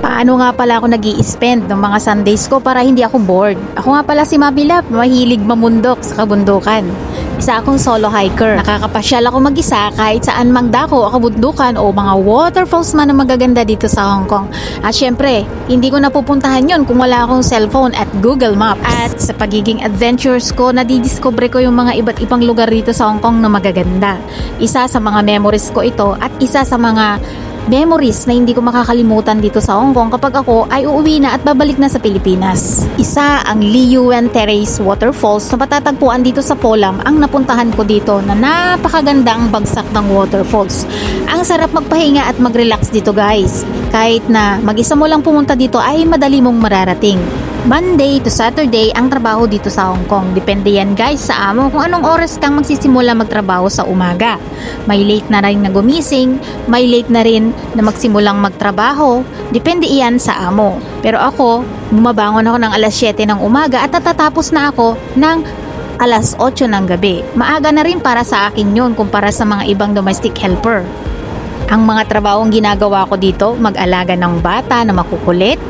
Paano nga pala ako nag spend ng mga Sundays ko para hindi ako bored? Ako nga pala si Mabilap, mahilig mamundok sa kabundukan. Isa akong solo hiker. Nakakapasyal ako mag-isa kahit saan mang dako o kabundukan o mga waterfalls man na magaganda dito sa Hong Kong. At syempre, hindi ko napupuntahan yon kung wala akong cellphone at Google Maps. At sa pagiging adventures ko, nadidiscover ko yung mga iba't ibang lugar dito sa Hong Kong na magaganda. Isa sa mga memories ko ito at isa sa mga memories na hindi ko makakalimutan dito sa Hong Kong kapag ako ay uuwi na at babalik na sa Pilipinas. Isa ang Liyuan Terrace Waterfalls na matatagpuan dito sa Polam ang napuntahan ko dito na napakaganda ang bagsak ng waterfalls. Ang sarap magpahinga at mag-relax dito guys. Kahit na mag-isa mo lang pumunta dito ay madali mong mararating. Monday to Saturday ang trabaho dito sa Hong Kong. Depende yan guys sa amo kung anong oras kang magsisimula magtrabaho sa umaga. May late na rin na gumising, may late na rin na magsimulang magtrabaho. Depende iyan sa amo. Pero ako, bumabangon ako ng alas 7 ng umaga at natatapos na ako ng alas 8 ng gabi. Maaga na rin para sa akin yun kumpara sa mga ibang domestic helper. Ang mga trabahong ginagawa ko dito, mag-alaga ng bata na makukulit,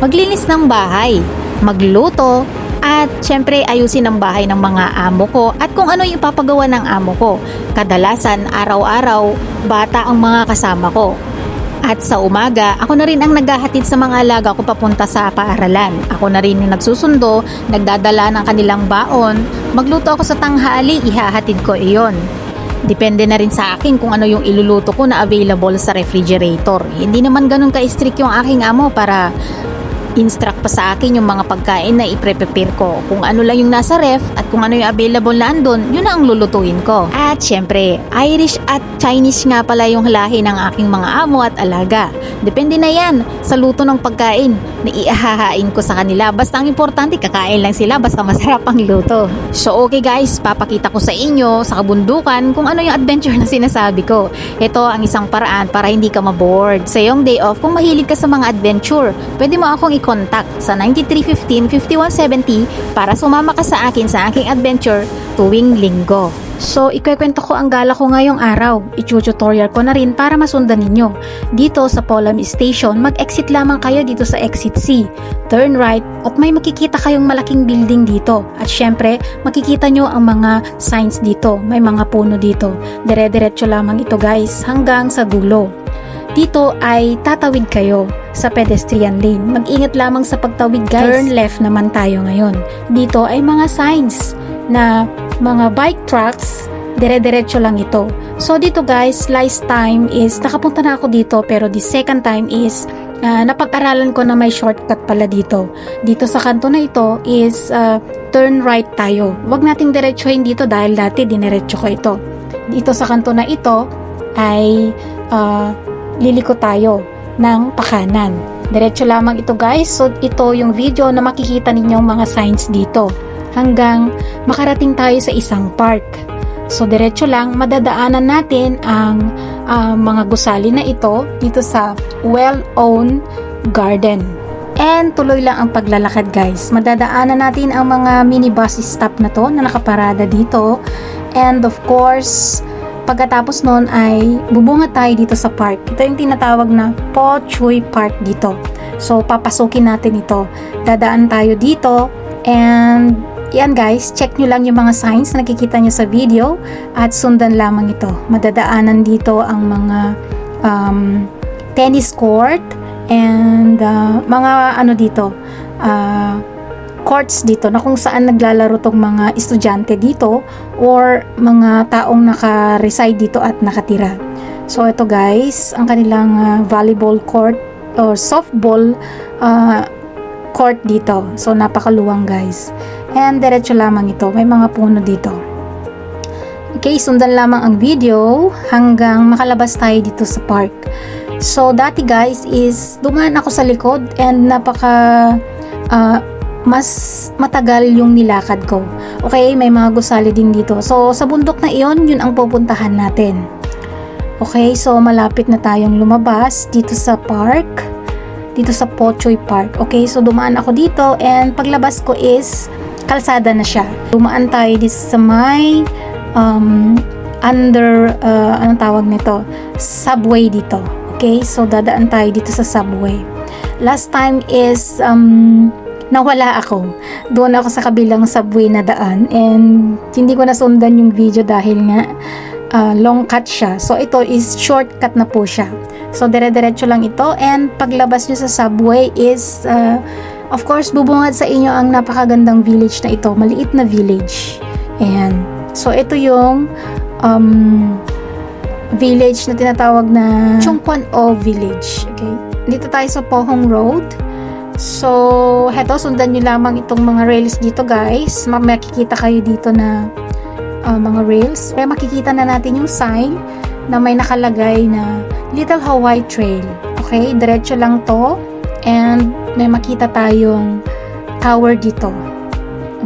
maglinis ng bahay, magluto, at syempre ayusin ang bahay ng mga amo ko at kung ano yung papagawa ng amo ko. Kadalasan, araw-araw, bata ang mga kasama ko. At sa umaga, ako na rin ang naghahatid sa mga alaga ko papunta sa paaralan. Ako na rin yung nagsusundo, nagdadala ng kanilang baon. Magluto ako sa tanghali, ihahatid ko iyon. Depende na rin sa akin kung ano yung iluluto ko na available sa refrigerator. Hindi naman ganun ka-strict yung aking amo para instruct pa sa akin yung mga pagkain na i-prepare ko. Kung ano lang yung nasa ref at kung ano yung available na andun, yun na ang lulutuin ko. At syempre, Irish at Chinese nga pala yung lahi ng aking mga amo at alaga. Depende na yan sa luto ng pagkain na iahahain ko sa kanila. Basta ang importante, kakain lang sila basta masarap ang luto. So okay guys, papakita ko sa inyo sa kabundukan kung ano yung adventure na sinasabi ko. Ito ang isang paraan para hindi ka mabored. Sa iyong day off, kung mahilig ka sa mga adventure, pwede mo akong i-contact sa 9315-5170 para sumama ka sa akin sa aking adventure tuwing linggo. So, ikwekwento ko ang gala ko ngayong araw. I-tutorial ko na rin para masundan ninyo. Dito sa Polam Station, mag-exit lamang kayo dito sa exit C. Turn right at may makikita kayong malaking building dito. At syempre, makikita nyo ang mga signs dito. May mga puno dito. Dire-diretso lamang ito guys hanggang sa dulo. Dito ay tatawid kayo sa pedestrian lane. Mag-ingat lamang sa pagtawid guys. Turn left naman tayo ngayon. Dito ay mga signs na mga bike tracks, dire-diretso lang ito. So dito guys, last time is nakapunta na ako dito pero the second time is uh, napag-aralan ko na may shortcut pala dito. Dito sa kanto na ito is uh, turn right tayo. Huwag nating diretsuhin dito dahil dati diniretso ko ito. Dito sa kanto na ito ay uh, liliko tayo ng pakanan. Diretso lamang ito guys. So ito yung video na makikita ninyong mga signs dito hanggang makarating tayo sa isang park. So diretso lang madadaanan natin ang uh, mga gusali na ito dito sa well-owned garden. And tuloy lang ang paglalakad guys. Madadaanan natin ang mga minibus stop na to na nakaparada dito. And of course, pagkatapos nun ay bubunga tayo dito sa park. Ito yung tinatawag na Po Chui Park dito. So papasukin natin ito. Dadaan tayo dito and yan guys, check nyo lang yung mga signs na nakikita nyo sa video at sundan lamang ito. Madadaanan dito ang mga um, tennis court and uh, mga ano dito, uh, courts dito na kung saan naglalaro tong mga estudyante dito or mga taong naka-reside dito at nakatira. So ito guys, ang kanilang uh, volleyball court or softball uh, court dito. So napakaluwang guys. And diretso lamang ito. May mga puno dito. Okay, sundan lamang ang video hanggang makalabas tayo dito sa park. So, dati guys is dumaan ako sa likod and napaka uh, mas matagal yung nilakad ko. Okay, may mga gusali din dito. So, sa bundok na iyon, yun ang pupuntahan natin. Okay, so malapit na tayong lumabas dito sa park. Dito sa Pochoy Park. Okay, so dumaan ako dito and paglabas ko is kalsada na siya. Dumaan tayo dito sa may um, under, uh, anong tawag nito? Subway dito. Okay, so dadaan tayo dito sa subway. Last time is um, nawala ako. Doon ako sa kabilang subway na daan and hindi ko nasundan yung video dahil nga ah, long cut siya. So ito is shortcut na po siya. So dire-diretso lang ito and paglabas nyo sa subway is ah, of course bubungad sa inyo ang napakagandang village na ito. Maliit na village. Ayan. So ito yung um, village na tinatawag na Chungkwan O Village. Okay? Dito tayo sa Pohong Road. So, heto, sundan nyo lamang itong mga rails dito guys. Ma- Makikita kayo dito na uh, mga rails. Kaya makikita na natin yung sign na may nakalagay na Little Hawaii Trail. Okay, diretso lang to. And may makita tayong tower dito.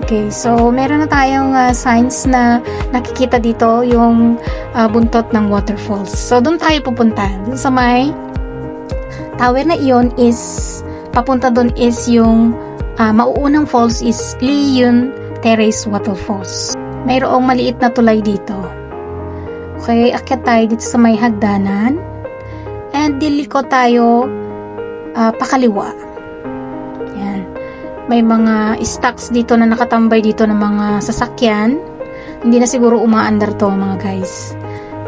Okay, so meron na tayong uh, signs na nakikita dito yung uh, buntot ng waterfalls. So doon tayo pupunta. Doon sa may tower na iyon is papunta doon is yung uh, mauunang falls is Liyun Terrace Waterfalls. Mayroong maliit na tulay dito. Okay, akyat tayo dito sa may hagdanan. And diliko tayo uh, pakaliwa. Yan. May mga stocks dito na nakatambay dito ng mga sasakyan. Hindi na siguro umaandar to mga guys.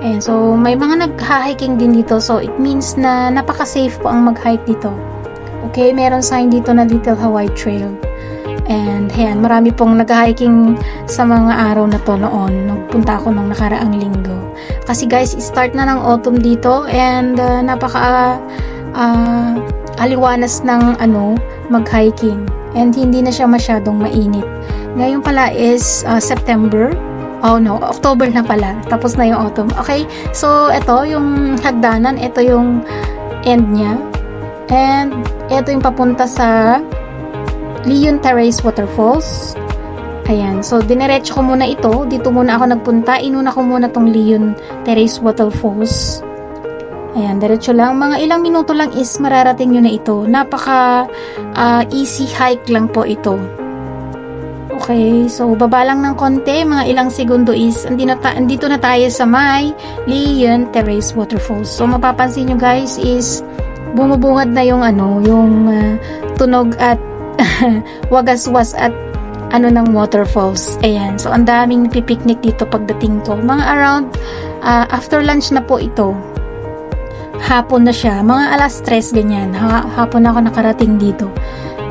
And so, may mga nag-hiking din dito. So, it means na napaka-safe po ang mag-hike dito. Okay, meron sign dito na Little Hawaii Trail. And ayan, marami pong nag-hiking sa mga araw na to noon. Nagpunta ako nung nakaraang linggo. Kasi guys, start na ng autumn dito and uh, napaka uh, aliwanas ng ano, mag-hiking. And hindi na siya masyadong mainit. Ngayon pala is uh, September. Oh no, October na pala. Tapos na yung autumn. Okay, so ito yung hagdanan. Ito yung end niya. And ito yung papunta sa Leon Terrace Waterfalls. Ayan, so diniretso ko muna ito. Dito muna ako nagpunta. Inuna ko muna tong Leon Terrace Waterfalls. Ayan, diretso lang. Mga ilang minuto lang is mararating nyo na ito. Napaka ah, easy hike lang po ito. Okay, so baba lang ng konti, mga ilang segundo is andito na, andito na tayo sa may Leon Terrace Waterfalls. So mapapansin nyo guys is bumubungad na yung ano, yung ah, tunog at wagaswas at ano ng waterfalls. Ayan. So, ang daming pipiknik dito pagdating ko. Mga around, ah, after lunch na po ito. Hapon na siya. Mga alas 3, ganyan. Ha- hapon ako nakarating dito.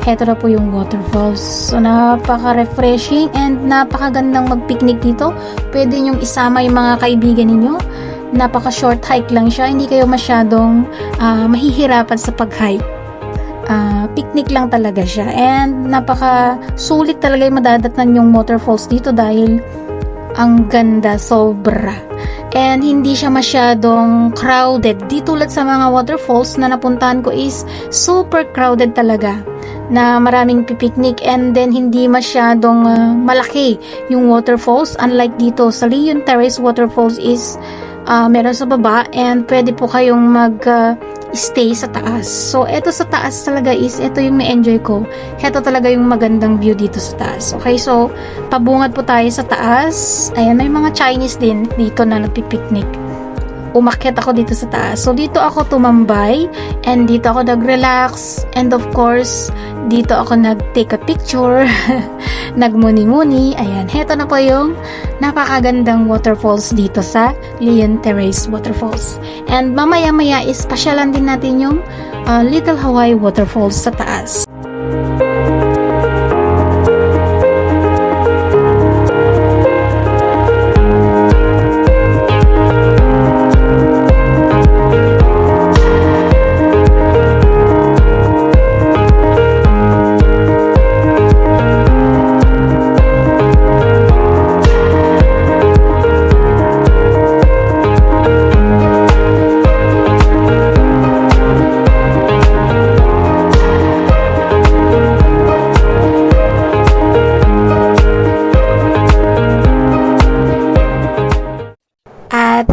Heto na po yung waterfalls. So, napaka-refreshing and napakagandang mag-picnic dito. Pwede nyong isama yung mga kaibigan ninyo. Napaka-short hike lang siya. Hindi kayo masyadong ah, mahihirapan sa pag-hike ah, picnic lang talaga siya. And napaka sulit talaga yung madadatnan yung waterfalls dito dahil ang ganda sobra. And hindi siya masyadong crowded. Di tulad sa mga waterfalls na napuntahan ko is super crowded talaga na maraming pipiknik and then hindi masyadong ah, malaki yung waterfalls unlike dito sa Leon Terrace Waterfalls is ah, meron sa baba and pwede po kayong mag ah, stay sa taas. So, eto sa taas talaga is, eto yung na-enjoy ko. Eto talaga yung magandang view dito sa taas. Okay, so, pabungad po tayo sa taas. Ayan, may mga Chinese din dito na nagpipiknik. Umakyat ako dito sa taas. So, dito ako tumambay and dito ako nag-relax and of course, dito ako nag-take a picture, nagmuni-muni. Ayan, heto na po yung napakagandang waterfalls dito sa Leon Terrace Waterfalls. And mamaya-maya is pasyalan din natin yung uh, Little Hawaii Waterfalls sa taas.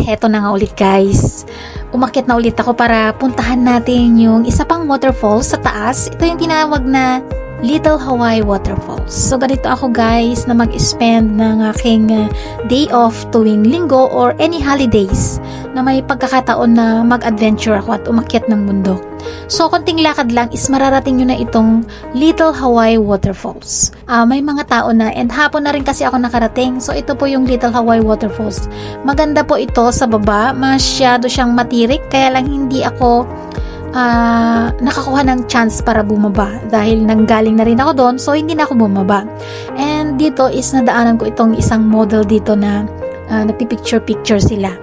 Heto na nga ulit guys. Umakyat na ulit ako para puntahan natin yung isa pang waterfall sa taas. Ito yung tinawag na Little Hawaii Waterfalls. So ganito ako guys na mag-spend ng aking uh, day off tuwing linggo or any holidays na may pagkakataon na mag-adventure ako at umakyat ng bundok. So, konting lakad lang is mararating nyo na itong Little Hawaii Waterfalls. Ah, may mga tao na and hapon na rin kasi ako nakarating. So, ito po yung Little Hawaii Waterfalls. Maganda po ito sa baba. Masyado siyang matirik. Kaya lang hindi ako ah, nakakuha ng chance para bumaba. Dahil nanggaling na rin ako doon. So, hindi na ako bumaba. And dito is nadaanan ko itong isang model dito na uh, nagpipicture-picture sila.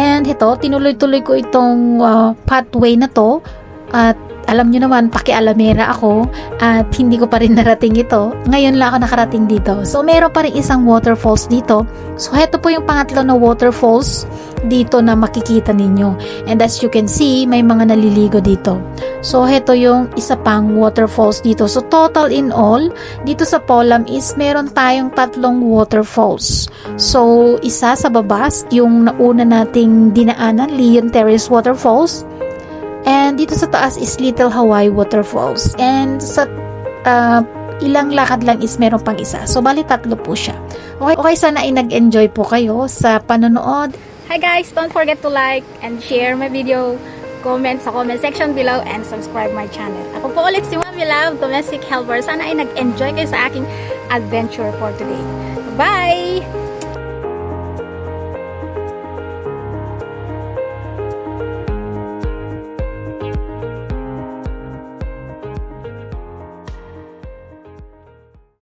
And ito, tinuloy-tuloy ko itong ah, pathway na to at alam nyo naman, pakialamera ako at hindi ko pa rin narating ito. Ngayon lang ako nakarating dito. So, meron pa rin isang waterfalls dito. So, heto po yung pangatlo na waterfalls dito na makikita ninyo. And as you can see, may mga naliligo dito. So, heto yung isa pang waterfalls dito. So, total in all, dito sa Polam is meron tayong tatlong waterfalls. So, isa sa babas, yung nauna nating dinaanan, Leon Terrace Waterfalls. And dito sa taas is Little Hawaii Waterfalls. And sa uh, ilang lakad lang is meron pang isa. So, bali tatlo po siya. Okay, okay sana ay nag-enjoy po kayo sa panonood. Hi guys, don't forget to like and share my video, comment sa comment section below, and subscribe my channel. Ako po ulit si Mami Love, Domestic Helper. Sana ay nag-enjoy kayo sa aking adventure for today. Bye!